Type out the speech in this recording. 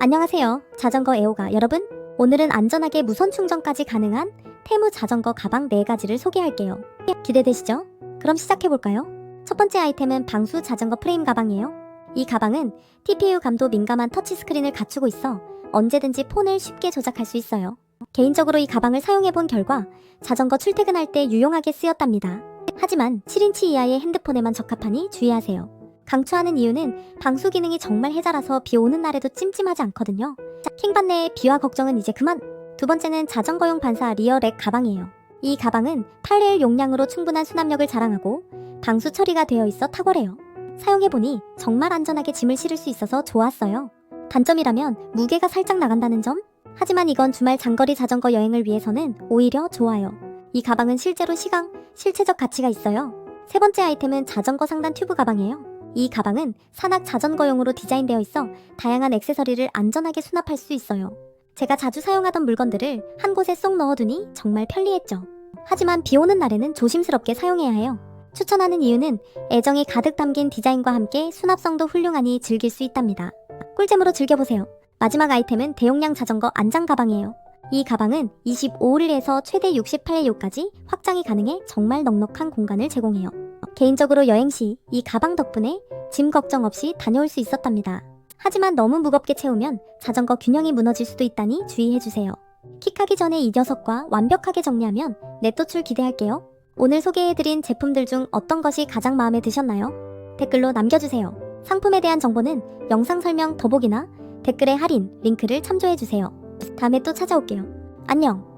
안녕하세요. 자전거 애호가 여러분. 오늘은 안전하게 무선 충전까지 가능한 테무 자전거 가방 4가지를 소개할게요. 기대되시죠? 그럼 시작해볼까요? 첫 번째 아이템은 방수 자전거 프레임 가방이에요. 이 가방은 TPU 감도 민감한 터치스크린을 갖추고 있어 언제든지 폰을 쉽게 조작할 수 있어요. 개인적으로 이 가방을 사용해본 결과 자전거 출퇴근할 때 유용하게 쓰였답니다. 하지만 7인치 이하의 핸드폰에만 적합하니 주의하세요. 강추하는 이유는 방수 기능이 정말 해자라서 비 오는 날에도 찜찜하지 않거든요. 자, 킹받네의 비와 걱정은 이제 그만! 두 번째는 자전거용 반사 리어렉 가방이에요. 이 가방은 8레일 용량으로 충분한 수납력을 자랑하고 방수 처리가 되어 있어 탁월해요. 사용해보니 정말 안전하게 짐을 실을 수 있어서 좋았어요. 단점이라면 무게가 살짝 나간다는 점? 하지만 이건 주말 장거리 자전거 여행을 위해서는 오히려 좋아요. 이 가방은 실제로 시강, 실체적 가치가 있어요. 세 번째 아이템은 자전거 상단 튜브 가방이에요. 이 가방은 산악 자전거용으로 디자인되어 있어 다양한 액세서리를 안전하게 수납할 수 있어요. 제가 자주 사용하던 물건들을 한 곳에 쏙 넣어두니 정말 편리했죠. 하지만 비 오는 날에는 조심스럽게 사용해야 해요. 추천하는 이유는 애정이 가득 담긴 디자인과 함께 수납성도 훌륭하니 즐길 수 있답니다. 꿀잼으로 즐겨보세요. 마지막 아이템은 대용량 자전거 안장 가방이에요. 이 가방은 25홀에서 최대 68홀까지 확장이 가능해 정말 넉넉한 공간을 제공해요. 개인적으로 여행 시 이 가방 덕분에 짐 걱정 없이 다녀올 수 있었답니다. 하지만 너무 무겁게 채우면 자전거 균형이 무너질 수도 있다니 주의해주세요. 킥하기 전에 이 녀석과 완벽하게 정리하면 넷도출 기대할게요. 오늘 소개해드린 제품들 중 어떤 것이 가장 마음에 드셨나요? 댓글로 남겨주세요. 상품에 대한 정보는 영상 설명 더보기나 댓글에 할인 링크를 참조해주세요. 다음에 또 찾아올게요. 안녕!